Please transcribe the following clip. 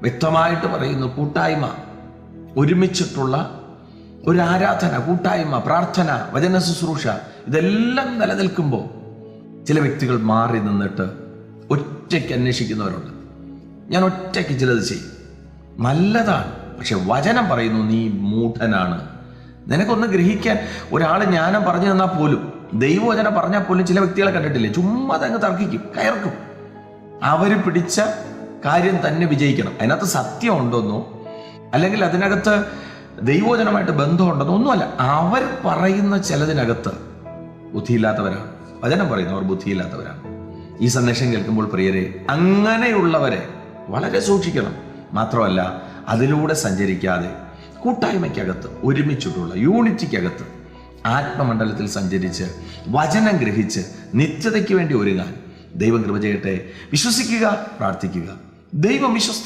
വ്യക്തമായിട്ട് പറയുന്നു കൂട്ടായ്മ ഒരുമിച്ചിട്ടുള്ള ഒരു ആരാധന കൂട്ടായ്മ പ്രാർത്ഥന വചന ശുശ്രൂഷ ഇതെല്ലാം നിലനിൽക്കുമ്പോൾ ചില വ്യക്തികൾ മാറി നിന്നിട്ട് ഒറ്റയ്ക്ക് അന്വേഷിക്കുന്നവരുണ്ട്. ഞാൻ ഒറ്റയ്ക്ക് ചിലത് ചെയ്യും. നല്ലതാണ് പക്ഷെ വചനം പറയുന്നു നീ മൂഢനാണ്. നിനക്കൊന്ന് ഗ്രഹിക്കാൻ ഒരാൾ ജ്ഞാനം പറഞ്ഞു തന്നാൽ പോലും ദൈവവചനം പറഞ്ഞാൽ പോലും ചില വ്യക്തികളെ കണ്ടിട്ടില്ലേ? ചുമ്മാ തങ്ങ് തർക്കിക്കും കയർക്കും. അവർ പിടിച്ച കാര്യം തന്നെ വിജയിക്കണം. അതിനകത്ത് സത്യം ഉണ്ടെന്നോ അല്ലെങ്കിൽ അതിനകത്ത് ദൈവവചനമായിട്ട് ബന്ധമുണ്ടെന്നോ ഒന്നുമല്ല. അവർ പറയുന്ന ചിലതിനകത്ത് ബുദ്ധിയില്ലാത്തവരാണ്. വചനം പറയുന്നവർ ബുദ്ധിയില്ലാത്തവരാണ്. ഈ സന്ദേശം കേൾക്കുമ്പോൾ പ്രിയരെ അങ്ങനെയുള്ളവരെ വളരെ സൂക്ഷിക്കണം. മാത്രമല്ല അതിലൂടെ സഞ്ചരിക്കാതെ കൂട്ടായ്മയ്ക്കകത്ത് ഒരുമിച്ചിട്ടുള്ള യൂണിറ്റിക്കകത്ത് ആത്മമണ്ഡലത്തിൽ സഞ്ചരിച്ച് വചനം ഗ്രഹിച്ച് നിത്യതയ്ക്ക് വേണ്ടി ഒരുങ്ങാൻ ദൈവം കൃപ ചെയ്യട്ടെ. വിശ്വസിക്കുക പ്രാർത്ഥിക്കുക. ദൈവം വിശ്വസ്ത